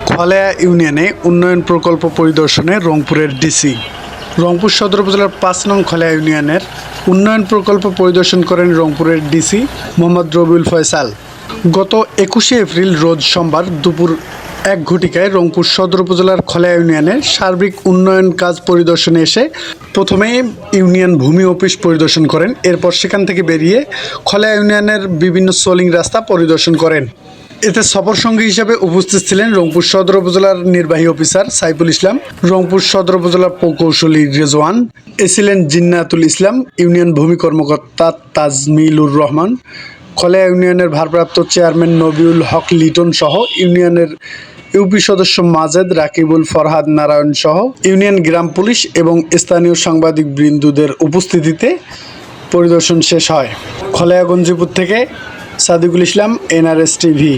খলেয়া ইউনিয়নে উন্নয়ন প্রকল্প পরিদর্শনে রংপুরের ডিসি। রংপুর সদর উপজেলার পাঁচ নং খলেয়া ইউনিয়নের উন্নয়ন প্রকল্প পরিদর্শন করেন রংপুরের ডিসি মোহাম্মদ রবিউল ফয়সাল। গত একুশে এপ্রিল রোজ সোমবার দুপুর এক ঘটিকায় রংপুর সদর উপজেলার খলেয়া ইউনিয়নের সার্বিক উন্নয়ন কাজ পরিদর্শনে এসে প্রথমে ইউনিয়ন ভূমি অফিস পরিদর্শন করেন। এরপর সেখান থেকে বেরিয়ে খলেয়া ইউনিয়নের বিভিন্ন সোলিং রাস্তা পরিদর্শন করেন। এতে সফর সঙ্গী হিসেবে উপস্থিত ছিলেন রংপুর সদর উপজেলার নির্বাহী অফিসার সাইফুল ইসলাম, রংপুর সদর উপজেলার প্রকৌশলী রেজওয়ান, এ ছিলেন জিন্নাতুল ইসলাম ইউনিয়ন ভূমি কর্মকর্তা তাজমিলুর রহমান খলেয়া ইউনিয়নের ভারপ্রাপ্ত চেয়ারম্যান নবিউল হক লিটন সহ ইউনিয়নের ইউপি সদস্য মাজেদ রাকিবুল ফরহাদ নারায়ণ সহ ইউনিয়ন গ্রাম পুলিশ এবং স্থানীয় সাংবাদিক বৃন্দুদের উপস্থিতিতে পরিদর্শন শেষ হয়। খলায়াগঞ্জিপুর থেকে সাদিকুল ইসলাম এনআরএস টিভি।